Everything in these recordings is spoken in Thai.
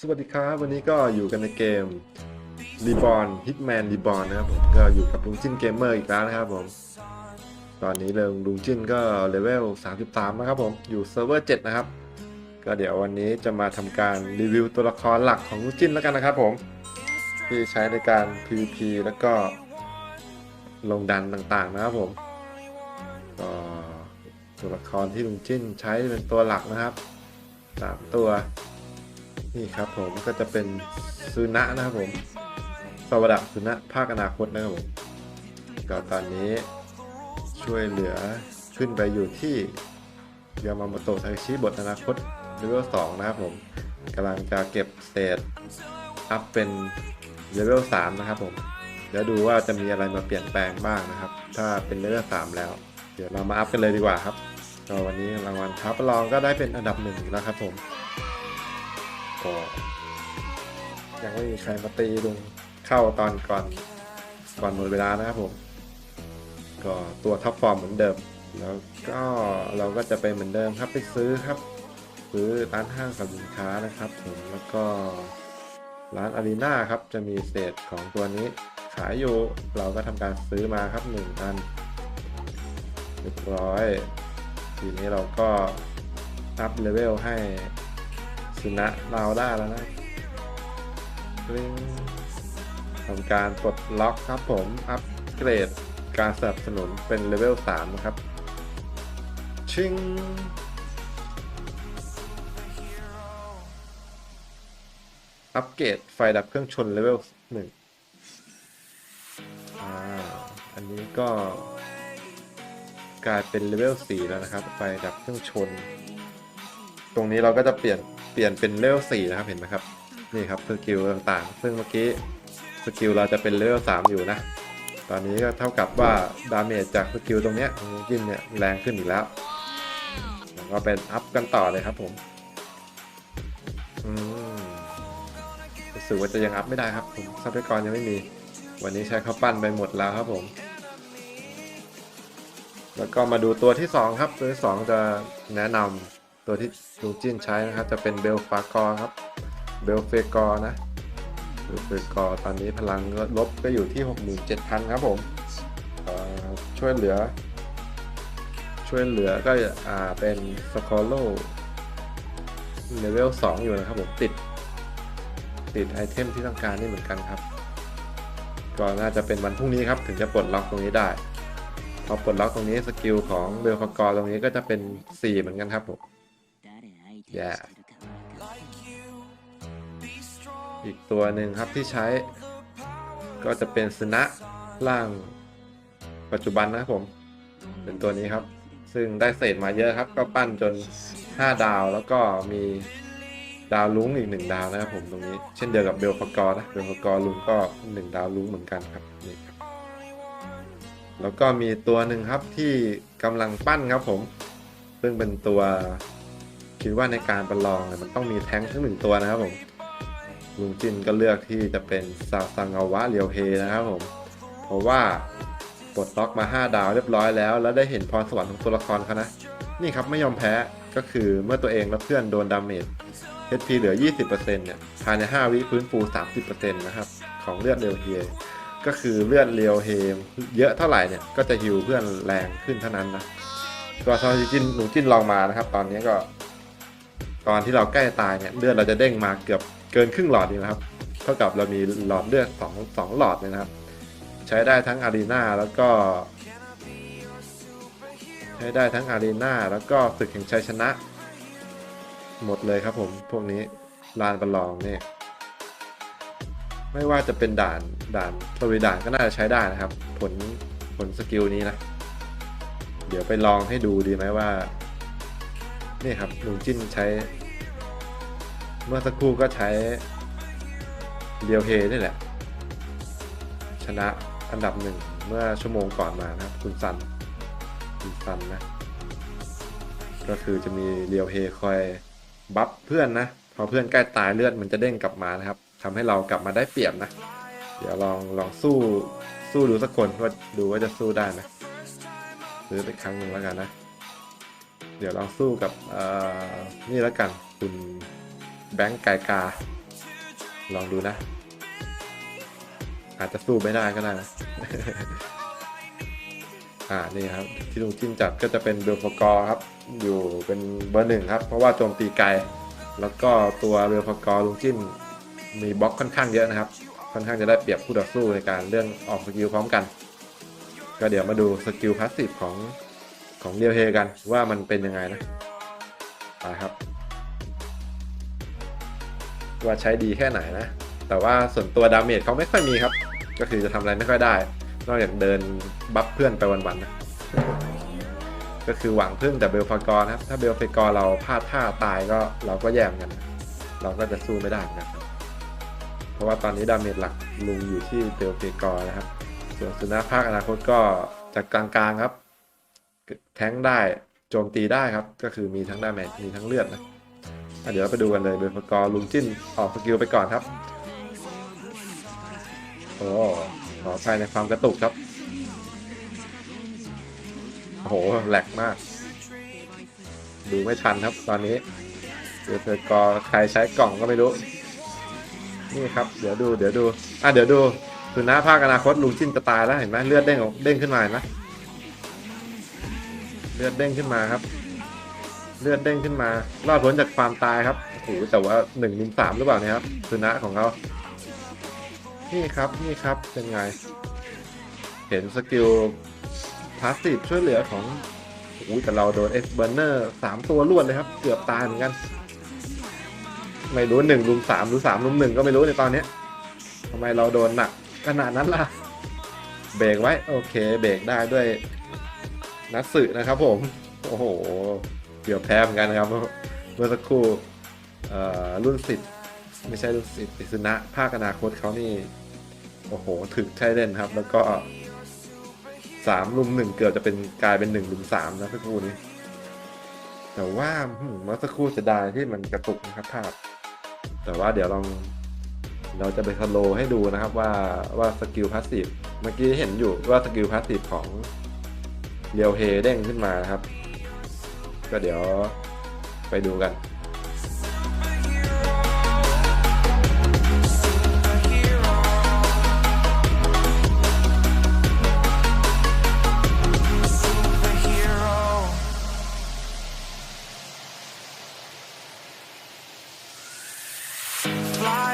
สวัสดีครับ วันนี้ก็อยู่กันในเกม Reborn Hitman Reborn นะครับผมก็อยู่กับลุงจิ้นเกมเมอร์อีกแล้วนะครับผม ตอนนี้เริงลุงจิ้นก็เลเวล 33 นะครับผมอยู่เซิร์ฟเวอร์ 7 นะครับ ก็เดี๋ยววันนี้จะมาทำการรีวิวตัวละครหลักของลุงจิ้นแล้วกันนะครับผม ที่ใช้ในการ PVP แล้วก็ลงดันต่างๆนะครับผมก็ตัวละครที่ลุงจิ้นใช้เป็นตัวหลักนะครับสามตัว นี่ครับผมก็จะเป็นซูนะนะครับผมสวัสดีซูนะภาคอนาคตนะครับผมก็ตอนนี้ช่วยเหลือขึ้นไปอยู่ที่ยามาโมโตะไทชิบทอนาคตเลเวล2นะครับผมกำลังจะเก็บสเตตอัพเป็นเลเวล3นะครับผมเดี๋ยวดูว่าจะมีอะไรมาเปลี่ยนแปลงบ้างนะครับ ถ้าเป็นเลเวล3แล้ว เดี๋ยวเรามาอัพกันเลยดีกว่าครับก็วันนี้รางวัลท้าประลองก็ได้เป็นอันดับหนึ่งแล้วครับผม ก็ยังไม่มีใครมาตีลุงเข้าตอนก่อนก่อนหมดเวลานะครับผม ก็ตัวท็อปฟอร์มเหมือนเดิม แล้วก็เราก็จะไปเหมือนเดิมครับไปซื้อครับซื้อร้านห้างสรรพสินค้านะครับผมแล้วก็ร้านอารีนาครับจะมีเศษของตัวนี้ขายอยู่เราก็ทำการซื้อมาครับหนึ่งอันเรียบร้อย ทีนี้เราก็อัพเลเวลให้ สุนะเราได้แล้วนะกริ๊งทำการปลดล็อกครับผม อัปเกรดการสนับสนุนเป็นเลเวล3ครับ ชิงอัปเกรดไฟดับเครื่องชนเลเวล1อ่าอันนี้ก็กลายเป็นเลเวล4แล้วนะครับ ไฟดับเครื่องชน ตรงนี้เราก็จะเปลี่ยน เปลี่ยนเป็นเลเวล4นะครับเห็นไหมครับนี่ครับสกิลต่างๆ ซึ่งเมื่อกี้สกิลเราจะเป็นเลเวล3อยู่นะ ตอนนี้ก็เท่ากับว่าดาเมจจากสกิลตรงเนี้ยของกินเนี่ยแรงขึ้นอีกแล้วแล้วก็เป็นอัพกันต่อเลยครับผมอืมรู้สึกว่าจะยังอัพไม่ได้ครับผมทรัพยากรยังไม่มี วันนี้ใช้ข้าวปั้นไปหมดแล้วครับผม แล้วก็มาดูตัวที่ 2 ครับ ตัวที่ 2 จะแนะนำ ตัวที่ลุงจิ้นใช้นะครับ จะเป็นเบลฟากอครับ เบลเฟกอนะเบลเฟกอตอนนี้พลังลบก็อยู่ที่ 67,000 ครับผมช่วยเหลือ ช่วยเหลือก็อ่าเป็นสคอโลเลเวล2อยู่นะครับผมติด ติดไอเทมที่ต้องการนี่เหมือนกันครับ ก็น่าจะเป็นวันพรุ่งนี้ครับ ถึงจะปลดล็อกตรงนี้ได้พอปลดล็อกตรงนี้สกิลของเบลฟากอตรงนี้ก็จะเป็น 4 เหมือนกันครับผม แย่อีกตัวหนึ่งครับที่ใช้ ก็จะเป็นสนะร่างปัจจุบันนะครับผม เป็นตัวนี้ครับ ซึ่งได้เศษมาเยอะครับ ก็ปั้นจน 5 ดาวแล้วก็มีดาวลุงอีกหนึ่งดาวนะครับผมตรงนี้เช่นเดียวกับเบลฟากอร์นะเบลฟากอร์ลุงก็หนึ่งดาวลุงเหมือนกันครับนี่ครับแล้วก็มีตัวหนึ่งครับที่กำลังปั้นครับผม ซึ่งเป็นตัว คิดว่าในการประลองเนี่ยมันต้องมีแท้งทั้งหนึ่งตัวนะครับผมลุงจินก็เลือกที่จะเป็นซาซังอาวะเรียวเฮนะครับผม เพราะว่าปลดล็อกมา 5 ดาวเรียบร้อยแล้ว แล้วได้เห็นพรสวรรค์ของตัวละครเขานะ นี่ครับไม่ยอมแพ้ก็คือเมื่อตัวเองและเพื่อนโดนดาเมจ HP เหลือ 20%เนี่ยภายใน 5 วิฟื้นฟู 30%นะครับของเลือดเรียวเฮก็คือเลือดเรียวเฮเยอะเท่าไหร่เนี่ยก็จะฮิวเพื่อนแรงขึ้นเท่านั้นนะตัวซอจิจินหนูจินลองมานะครับ ตอนนี้ก็ ตอนที่เราใกล้ตายเนี่ยเลือดเราจะเด้งมาเกือบเกินครึ่งหลอดนี่นะครับ เท่ากับเรามีหลอดเลือดสองสองหลอดเลยนะครับ ใช้ได้ทั้งอารีนาแล้วก็ ใช้ได้ทั้งอารีนาแล้วก็ศึกแห่งชัยชนะ หมดเลยครับผมพวกนี้ลานประลองเนี่ยไม่ว่าจะเป็นด่านด่านตรีด่านก็น่าจะใช้ได้นะครับ ผลผลสกิลนี้นะ เดี๋ยวไปลองให้ดูดีไหมว่า นี่ครับลุงจิ้นใช้ เมื่อสักครู่ก็ใช้เรียวเฮนี่แหละ ชนะอันดับหนึ่งเมื่อชั่วโมงก่อนมานะครับ คุณซัน คุณซันนะ ก็คือจะมีเรียวเฮคอยบัฟเพื่อนนะ พอเพื่อนใกล้ตายเลือดมันจะเด้งกลับมานะครับทำให้เรากลับมาได้เปรียบนะ เดี๋ยวลองลองสู้สู้ดูสักคนว่าดูว่าจะสู้ได้ไหมซื้อไปครั้งหนึ่งแล้วกันนะ เดี๋ยวลองสู้กับนี่แล้วกันคุณ แบงค์ไกกา ลองดูนะ อาจจะสู้ไม่ได้ก็ได้นะอ่า นี่ครับ ที่ลุงจิ้นจัดก็จะเป็นเบลฟกอร์ครับ อยู่เป็นเบอร์หนึ่งครับ เพราะว่าโจมตีไกล แล้วก็ตัวเบลฟกอร์ลุงจิ้นมีบล็อกค่อนข้างเยอะนะครับ ค่อนข้างจะได้เปรียบคู่ต่อสู้ในการเรื่องออกสกิลพร้อมกัน ก็เดี๋ยวมาดูสกิลพาสซีฟของของเดียวเฮกันว่ามันเป็นยังไงนะไปครับ ว่าใช้ดีแค่ไหนนะ แต่ว่าส่วนตัวดาเมจเขาไม่ค่อยมีครับ ก็คือจะทำอะไรไม่ค่อยได้ นอกจากเดินบัฟเพื่อนไปวันๆนะก็คือหวังพึ่งแต่เบลฟากอร์นครับ ถ้าเบลฟากอร์เราพลาดท่าตายก็เราก็แย่มกัน เราก็จะสู้ไม่ได้นกันครับ เพราะว่าตอนนี้ดาเมจหลักลุงอยู่ที่เบลฟากอร์นะครับ ส่วนสุนัขภาคอนาคตก็จากกลางๆครับ แทงได้โจมตีได้ครับ ก็คือมีทั้งดาเมจมีทั้งเลือดนะ เดี๋ยวไปดูกันเลยเบลฟกอร์ลุงจิ้นออกสกิลไปก่อนครับ โอ้ขอภายในความกระตุกครับ โอ้โหแหลกมาก ดูไม่ทันครับตอนนี้เดี๋ยวเธอกอใครใช้กล่องก็ไม่รู้ นี่ครับเดี๋ยวดูเดี๋ยวดู อะเดี๋ยวดูคือหน้าภาคอนาคตลุงจิ้นจะตายแล้วเห็นไหมเลือดเด้งออกเด้งขึ้นมาเห็นไหมเลือดเด้งขึ้นมาครับ เลือดเด้งขึ้นมา รอดพ้นจากความตายครับโอ้โหแต่ว่าหนึ่งลุมสามหรือเปล่าเนี่ยครับคือนะของเขานี่ครับนี่ครับเป็นไง เห็นสกิลพาสซีฟช่วยเหลือของอุ้ยแต่เราโดนเอ็กซ์เบอร์เนอร์สามตัวรวดเลยครับ เกือบตายเหมือนกัน ไม่รู้หนึ่งรุมสามหรือสามรุมหนึ่งก็ไม่รู้ในตอนนี้ทำไมเราโดนหนักขนาดนั้นล่ะ เบรกไว้ โอเค เบรกได้ด้วยนัดสึนะครับผม โอ้โห เกือบแพ้เหมือนกันนะครับ เมื่อสักครู่รุ่นสิทธิ์ไม่ใช่รุ่นสิทธิ์อิสุนะภาคอนาคตเขานี่ โอ้โห ถึกใช่เล่นครับ แล้วก็สามลุมหนึ่งเกือบจะเป็นกลายเป็นหนึ่งลุมสามนะสักครู่นี้ แต่ว่าเมื่อสักครู่จะได้ที่มันกระตุกนะครับภาพ แต่ว่าเดี๋ยวลองเราจะไปสโลให้ดูนะครับว่าว่าสกิลพาสซีฟเมื่อกี้เห็นอยู่ว่าสกิลพาสซีฟของเรียวเฮเด้งขึ้นมานะครับ ก็เดี๋ยวไปดูกัน fly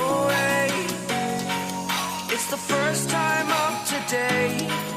away. It's the first time of today. Today.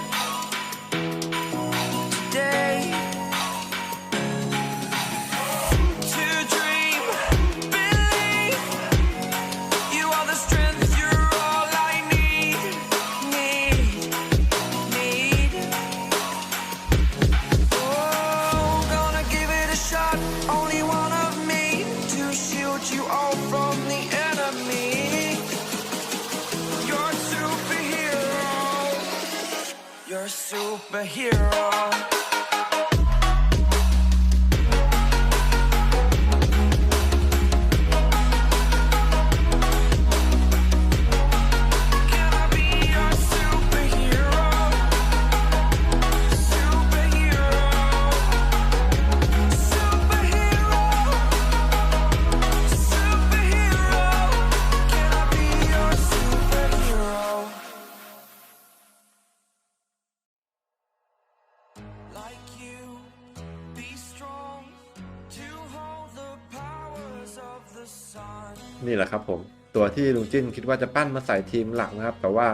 ที่ลุงจิ้นคิดว่าจะปั้นมาใส่ทีมหลักนะครับ แต่ว่า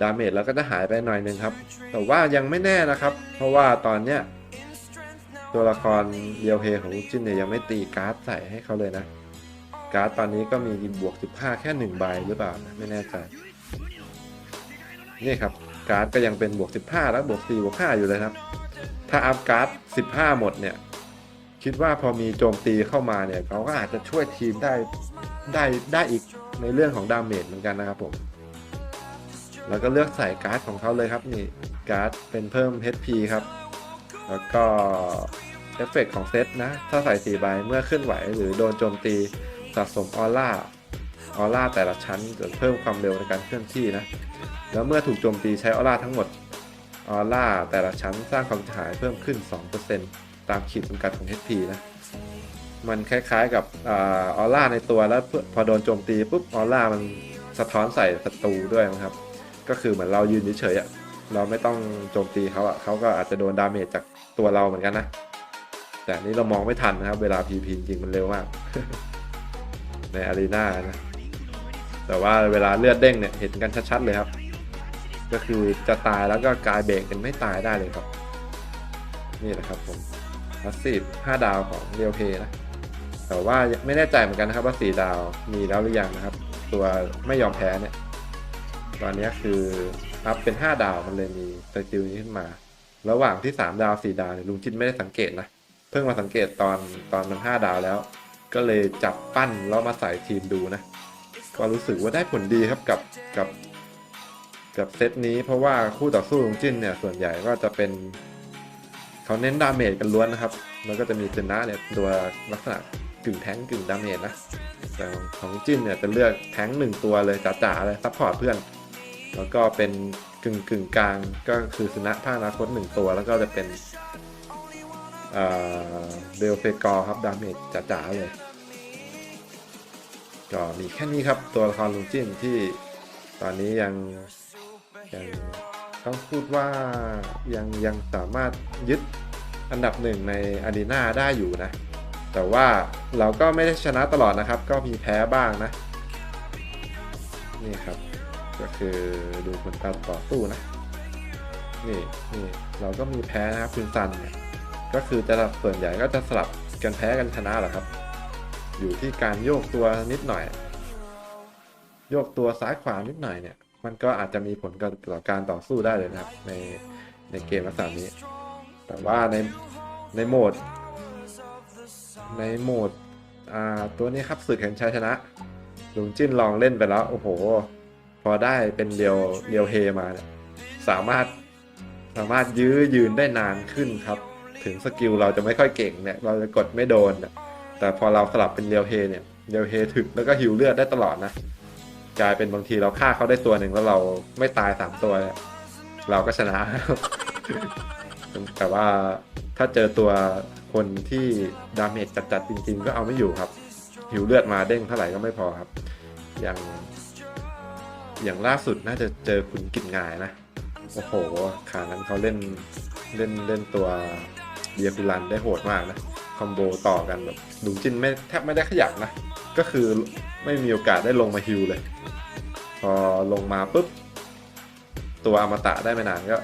ดาเมจเราก็จะหายไปหน่อยหนึ่งครับ แต่ว่ายังไม่แน่นะครับ เพราะว่าตอนเนี้ยตัวละครเดียวเฮของลุงจิ้นเนี่ยยังไม่ตีการ์ดใส่ให้เขาเลยนะ การ์ดตอนนี้ก็มีบวก 15 แค่หนึ่งใบหรือเปล่านะไม่แน่ใจนี่ครับการ์ดก็ยังเป็นบวก 15 แล้วบวก4บวก5อยู่เลยครับ ถ้าอัพการ์ด 15 หมดเนี่ย คิดว่าพอมีโจมตีเข้ามาเนี่ยเขาก็อาจจะช่วยทีมได้ได้ได้อีกในเรื่องของดาเมจเหมือนกันนะครับผม แล้วก็เลือกใส่การ์ดของเขาเลยครับนี่การ์ดเป็นเพิ่ม HP ครับ แล้วก็เอฟเฟกต์ของเซตนะ ถ้าใส่4ใบเมื่อเคลื่อนไหวหรือโดนโจมตีสะสมออร่าออร่าแต่ละชั้นจะเพิ่มความเร็วในการเคลื่อนที่นะ แล้วเมื่อถูกโจมตีใช้ออร่าทั้งหมดออร่าแต่ละชั้นสร้างความเสียหายเพิ่มขึ้น 2% ตามขีดจำกัดของ HP นะ มันคล้ายๆกับออร่าในตัวแล้วพอโดนโจมตีปุ๊บออร่ามันสะท้อนใส่ศัตรูด้วยนะครับ ก็คือเหมือนเรายืนเฉยๆเราไม่ต้องโจมตีเขาอะเขาก็อาจจะโดนดาเมจจากตัวเราเหมือนกันนะ แต่นี่เรามองไม่ทันนะครับ เวลาพีพีจริงมันเร็วมาก ในอารีนานะ แต่ว่าเวลาเลือดเด้งเนี่ยเห็นกันชัดๆเลยครับ ก็คือจะตายแล้วก็กลายเบรกเป็นไม่ตายได้เลยครับ นี่แหละครับผม พาสซีฟ5ดาวของเรียวเพนะ แต่ว่าไม่แน่ใจเหมือนกันนะครับว่า 4 ดาวมีแล้วหรือยังนะครับ ตัวไม่ยอมแพ้เนี่ย ตอนนี้คืออัพเป็น 5 ดาวมันเลยมีสกิลนี้ขึ้นมา ระหว่างที่ 3 ดาว 4 ดาวเนี่ยลุงจินไม่ได้สังเกตนะ เพิ่งมาสังเกตตอนตอนมัน 5 ดาวแล้ว ก็เลยจับปั้นแล้วมาใส่ทีมดูนะ ก็รู้สึกว่าได้ผลดีครับกับกับกับเซตนี้เพราะว่าคู่ต่อสู้ลุงจิ้นเนี่ยส่วนใหญ่ก็จะเป็น เขาเน้นดาเมจกันล้วนนะครับ แล้วก็จะมีเซนนะเนี่ยตัวลักษณะกึ่งแท้งกึ่งดาเมจนะ แต่ของจิ้นเนี่ยจะเลือกแท้งหนึ่งตัวเลยจ๋าๆเลยซัพพอร์ตเพื่อน แล้วก็เป็นกึ่งกึ่งกลางก็คือชนะภาคนาคตหนึ่งตัว แล้วก็จะเป็นเอ่อเบลเฟกอร์ครับดาเมจจ๋าๆเลยก็มีแค่นี้ครับตัวละครลุงจิ้นที่ตอนนี้ยังยัง ต้องพูดว่ายังยังสามารถยึดอันดับหนึ่งในอารีนาได้อยู่นะ แต่ว่าเราก็ไม่ได้ชนะตลอดนะครับ ก็มีแพ้บ้างนะ นี่ครับ ก็คือดูผลการต่อสู้นะ นี่นี่เราก็มีแพ้นะครับคุณซันเนี่ยก็คือจะส่วนใหญ่ก็จะสลับกันแพ้กันชนะแหละครับ อยู่ที่การโยกตัวนิดหน่อย โยกตัวซ้ายขวานิดหน่อยเนี่ย มันก็อาจจะมีผลต่อการต่อสู้ได้เลยนะครับ ในในเกมลักษณะนี้ แต่ว่าในในโหมด ในโหมดอ่าตัวนี้ครับศึกแห่งชัยชนะลุงจิ้นลองเล่นไปแล้ว โอ้โห พอได้เป็นเรียวเรียวเฮมาเนี่ยสามารถสามารถยื้อยืนได้นานขึ้นครับ ถึงสกิลเราจะไม่ค่อยเก่งเนี่ยเราจะกดไม่โดนแต่พอเราสลับเป็นเรียวเฮเนี่ยเรียวเฮถึกแล้วก็ฮิวเลือดได้ตลอดนะ กลายเป็นบางทีเราฆ่าเขาได้ตัวหนึ่งแล้วเราไม่ตายสามตัวเนี่ยเราก็ชนะ แต่ว่าถ้าเจอตัวคนที่ดาเมจจัดๆจริง ๆ ก็เอาไม่อยู่ครับ หิวเลือดมาเด้งเท่าไหร่ก็ไม่พอครับ อย่าง อย่างล่าสุดน่าจะเจอคุณกินงายนะ โอ้โหขานั้นเขาเล่นเล่นเล่นตัวเบียร์กุลันได้โหดมากนะ คอมโบต่อกันแบบลุงจินไม่แทบไม่ได้ขยับนะ ก็คือไม่มีโอกาสได้ลงมาฮิวเลย พอลงมาปุ๊บ ตัวอมตะได้ไม่นานก็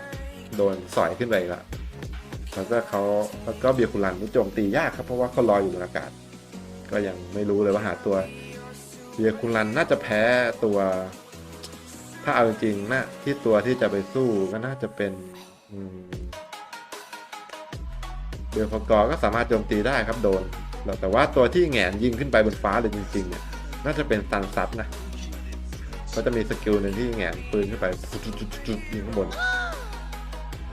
โดนสอยขึ้นไปล้วแล้วก็เขาแล้วก็เบียคุรันนี่โจมตียากครับ เพราะว่าเขาลอยอยู่บนอากาศ ก็ยังไม่รู้เลยว่าหาตัว เบียคุรันน่าจะแพ้ตัว ถ้าเอาจริงๆนะที่ตัวที่จะไปสู้ก็น่าจะเป็นเบียฟกอก็สามารถโจมตีได้ครับโดน แต่ว่าตัวที่แงนยิงขึ้นไปบนฟ้าเลยจริงๆเนี่ยน่าจะเป็นซันซับนะเขาจะมีสกิลหนึ่งที่แงนปืนขึ้นไปจุดๆยิงข้างบน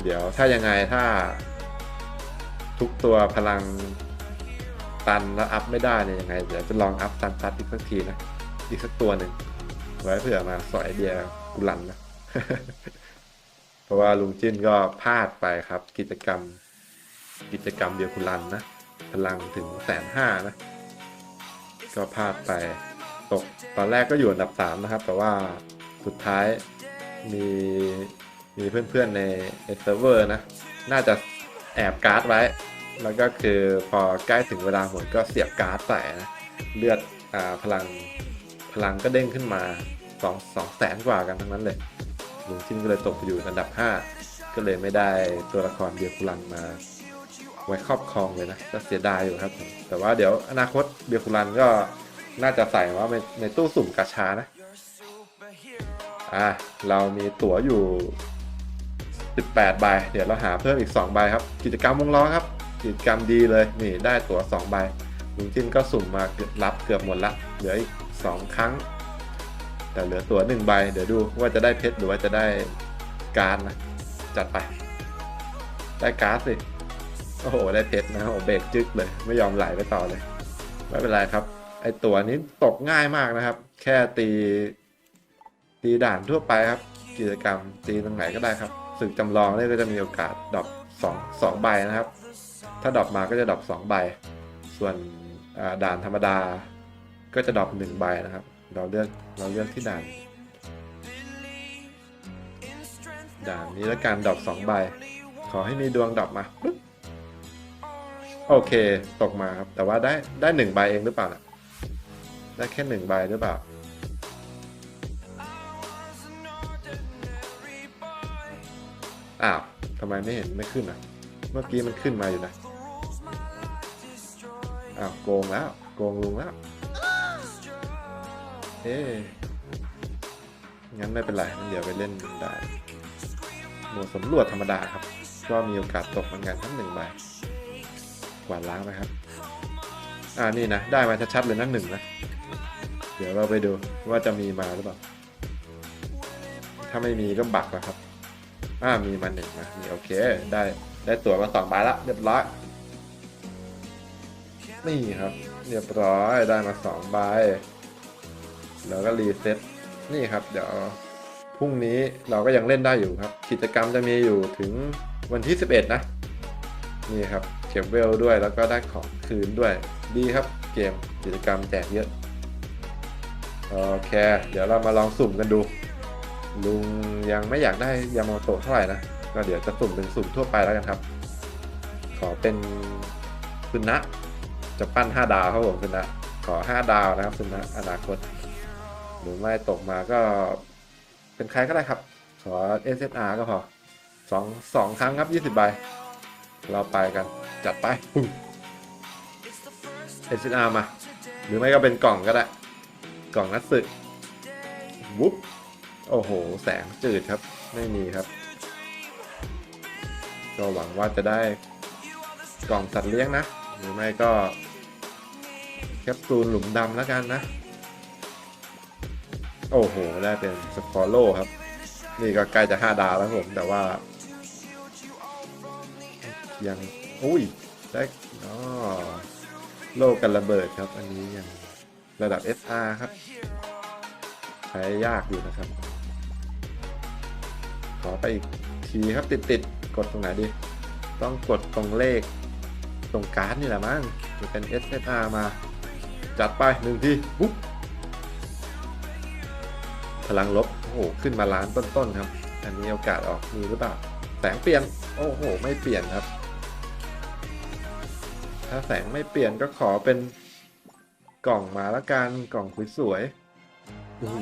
เดี๋ยวถ้ายังไงถ้า ทุกตัวพลังตันแล้วอัพไม่ได้เนี่ยยังไงเดี๋ยวจะลองอัพซันซับอีกสักทีนะอีกสักตัวหนึ่งไว้เผื่อมาสอยเดียกุลันนะเพราะว่าลุงจิ้นก็พลาดไปครับ กิจกรรม กิจกรรมเดียวกุลันนะ พลังถึงแสนห้านะ ก็พลาดไปตกตอนแรกก็อยู่อันดับสามนะครับ แต่ว่าสุดท้ายมีมีเพื่อนๆในเซิร์ฟเวอร์นะ น่าจะแอบการ์ดไว้ แล้วก็คือพอใกล้ถึงเวลาหนก็เสียบการ์ดใส่นะ เลือดอ่าพลังพลังก็เด้งขึ้นมาสองสองแสนกว่ากันทั้งนั้นเลยลุงชินก็เลยตกไปอยู่อันดับ 5 ก็เลยไม่ได้ตัวละครเบียร์คุรันมา ไว้ครอบครองเลยนะก็เสียดายอยู่ครับ แต่ว่าเดี๋ยวอนาคตเบียร์คุรันก็น่าจะใส่ว่าในในตู้สุ่มกาชานะอะเรามีตั๋วอยู่ 18 ใบ เดี๋ยวเราหาเพิ่มอีก 2 ใบครับ กิจกรรมวงล้อครับ กิจกรรมดีเลย นี่ได้ตั๋ว 2 ใบลุงจิ้นก็สุ่มมาเกือบรับเกือบหมดละ เหลืออีก 2 ครั้ง แต่เหลือตั๋ว 1 ใบ เดี๋ยวดูว่าจะได้เพชรหรือว่าจะได้การดนะ จัดไป ได้การ์ดสิ โอ้โห ได้เพชรนะโอ้เบรกจึ๊กเลย ไม่ยอมไหลไปต่อเลย ไม่เป็นไรครับ ไอตัวนี้ตกง่ายมากนะครับ แค่ตี ตีด่านทั่วไปครับ กิจกรรมตีตรงไหนก็ได้ครับศึกจำลองเนี่ยก็จะมีโอกาสดรอปสองสองใบนะครับ ถ้าดรอปมาก็จะดรอปสองใบ ส่วนด่านธรรมดา ก็จะดรอปหนึ่งใบนะครับ เราเลือกเราเลือกที่ด่าน ด่านนี้แล้วการดรอปสองใบ ขอให้มีดวงดรอปมาปึ๊บ โอเค ตกมาครับ แต่ว่าได้ได้หนึ่งใบเองหรือเปล่าน่ะได้แค่หนึ่งใบหรือเปล่า อ้าวทำไมไม่เห็นไม่ขึ้นอะ เมื่อกี้มันขึ้นมาอยู่นะ อ้าวโกงแล้ว โกงลุงแล้ว เอ๊งั้นไม่เป็นไรเดี๋ยวไปเล่นได้หมวดสำรวจธรรมดาครับ ก็มีโอกาสตกเหมือนกันทั้งหนึ่งใบ กวาดล้างไหมครับ อ่านี่นะ ได้มาชัดๆเลยนั่นหนึ่งนะ เดี๋ยวเราไปดูว่าจะมีมาหรือเปล่า ถ้าไม่มีก็บักแล้วครับ อ่ามีมาหนึ่งนะนี่โอเค ได้ได้ตั๋วมาสองใบละเรียบร้อย นี่ครับ เรียบร้อยได้มาสองใบ แล้วก็รีเซ็ตนี่ครับ เดี๋ยวพรุ่งนี้เราก็ยังเล่นได้อยู่ครับ กิจกรรมจะมีอยู่ถึงวันที่ 11 นะ นี่ครับ ก็บเวลด้วย แล้วก็ได้ของคืนด้วย ดีครับเกมกิจกรรมแจกเยอะ โอเค เดี๋ยวเรามาลองสุ่มกันดู ลุงยังไม่อยากได้ยามาโตะเท่าไหร่นะ ก็เดี๋ยวจะสุ่มเป็นสุ่มทั่วไปแล้วกันครับ ขอเป็นคุณนะ จะปั้น 5 ดาวครับผมคุณนะ ขอ 5 ดาวนะครับคุณนะอนาคต หรือไม่ตกมาก็เป็นใครก็ได้ครับ ขอ SSR ก็พอสองสองครั้งครับ 20 ใบ เราไปกัน จัดไปปึ้ง SSR มา หรือไม่ก็เป็นกล่องก็ได้ กล่องนัดสึก วุ๊บ โอ้โห แสงจืดครับ ไม่มีครับ ก็หวังว่าจะได้กล่องสัตว์เลี้ยงนะ หรือไม่ก็แคปซูลหลุมดำแล้วกันนะ โอ้โห ได้เป็นสปอร์โลครับ นี่ก็ใกล้จะ 5 ดาวแล้วผม แต่ว่ายัง อุ้ยได้อ๋อโลกันระเบิดครับ อันนี้ยังระดับ SR ครับ ใช้ยากอยู่นะครับ ขอไปอีกทีครับติดติดๆกดตรงไหนดี ต้องกดตรงเลขตรงการ์ดนี่แหละมั้งจะเป็น SSR มา จัดไปหนึ่งทีปุ๊บพลังลบ โอ้โห ขึ้นมาล้านต้นๆครับ อันนี้โอกาสออกมีหรือเปล่า แสงเปลี่ยน โอ้โห ไม่เปลี่ยนครับ ถ้าแสงไม่เปลี่ยนก็ขอเป็นกล่องมาละกันกล่องสวยๆโอ้โห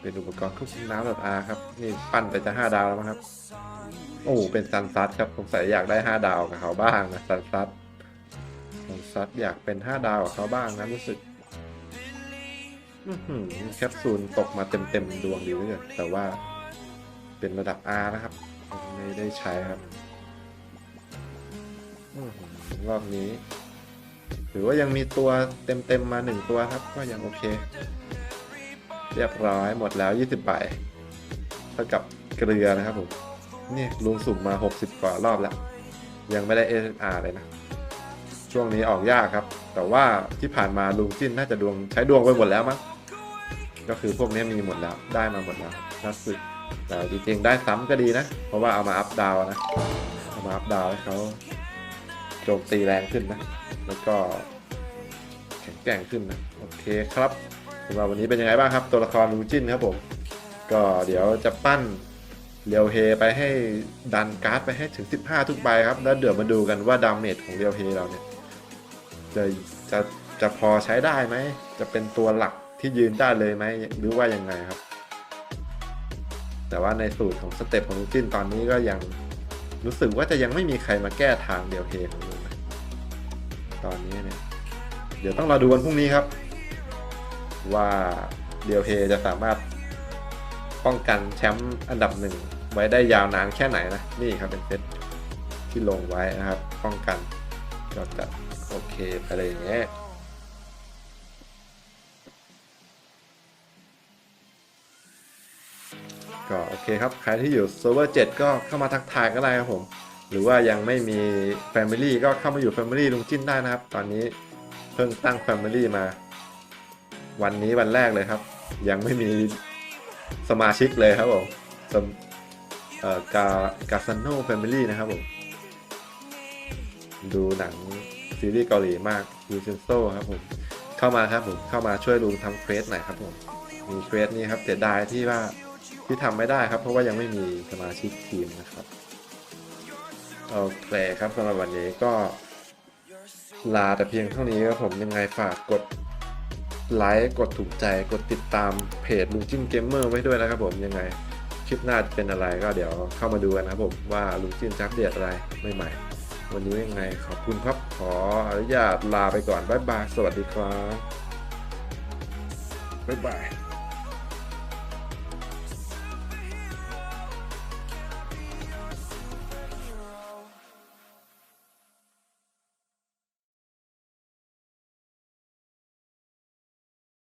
เป็นอุปกรณ์ควบคุมน้ำแบบอาครับ นี่ปั้นไปจะห้าดาวแล้วมั้งครับ โอ้โหเป็นซันซัดครับสงสัยอยากได้ห้าดาวกับเขาบ้างนะซันซัดซันซัดอยากเป็นห้าดาวกับเขาบ้างนะรู้สึกอื้อหือแคปซูลตกมาเต็มๆดวงดีเหลยแต่ว่าเป็นระดับ R นะครับ ไม่ได้ใช้ครับ อื้อหือรอบนี้หรือว่ายังมีตัวเต็มๆมาหนึ่งตัวครับ ก็ยังโอเค เรียบร้อยหมดแล้ว 20ใบเท่ากับเกลือนะครับผมนี่ลุงสุ่มมา 60 กว่ารอบแล้ว ยังไม่ได้ SR เลยนะ ช่วงนี้ออกยากครับ แต่ว่าที่ผ่านมาลุงจิ้นน่าจะดวงใช้ดวงไปหมดแล้วมั้งก็คือพวกนี้มีหมดแล้วได้มาหมดแล้วนัดสึกแต่จริงๆได้ซ้ำก็ดีนะ เพราะว่าเอามาอัพดาวนะ เอามาอัพดาวให้เขา โจมตีแรงขึ้นนะ แล้วก็แข็งแกร่งขึ้นนะ โอเคครับสำหรับวันนี้เป็นยังไงบ้างครับ ตัวละครลุงจิ้นครับผม ก็เดี๋ยวจะปั้นเรียวเฮไปให้ดันการ์ดไปให้ถึง 15 ทุกใบครับ แล้วเดี๋ยวมาดูกันว่าดาเมจของเรียวเฮเราเนี่ย จะจะจะพอใช้ได้ไหม จะเป็นตัวหลักที่ยืนได้เลยไหม หรือว่ายังไงครับ แต่ว่าในสูตรของสเต็ปของลูจินตอนนี้ก็ยัง รู้สึกว่าจะยังไม่มีใครมาแก้ทางเรียวเฮของลุงนะตอนนี้เนี่ย เดี๋ยวต้องรอดูวันพรุ่งนี้ครับ ว่าเรียวเฮจะสามารถป้องกันแชมป์อันดับหนึ่งไว้ได้ยาวนานแค่ไหนนะ นี่ครับเป็นเซตที่ลงไว้นะครับ ป้องกันก็จะโอเคไปเลยอย่างเงี้ย ก็โอเคครับ ใครที่อยู่เซิร์ฟเวอร์7ก็เข้ามาทักทายก็ได้ครับผม หรือว่ายังไม่มี Family ก็เข้ามาอยู่ Family ลุงจิ้นได้นะครับ ตอนนี้เพิ่งตั้ง Family มา วันนี้วันแรกเลยครับ ยังไม่มีสมาชิกเลยครับผมสมเอ่อกากาซันโนแฟมิลี่นะครับผม ดูหนังซีรีส์เกาหลีมากยูเซนโซครับผม เข้ามาครับผม เข้ามาช่วยลุงทำเควสหน่อยครับผม มีเควสนี้ครับเสียดายที่ว่า ที่ทำไม่ได้ครับ เพราะว่ายังไม่มีสมาชิกทีมนะครับโอเคครับสำหรับวันนี้ก็ลาแต่เพียงเท่านี้ครับผมยังไงฝากกดไลค์กดถูกใจกดติดตามเพจลุงจิ้มเกมเมอร์ไว้ด้วยนะครับผมยังไงคลิปหน้าจะเป็นอะไรก็เดี๋ยวเข้ามาดูกันนะครับผมว่าลุงจิ้มจะอัปเดตอะไรใหม่ๆวันนี้ยังไงขอบคุณครับขออนุญาตลาไปก่อนบ๊ายบายสวัสดีครับบ๊ายบาย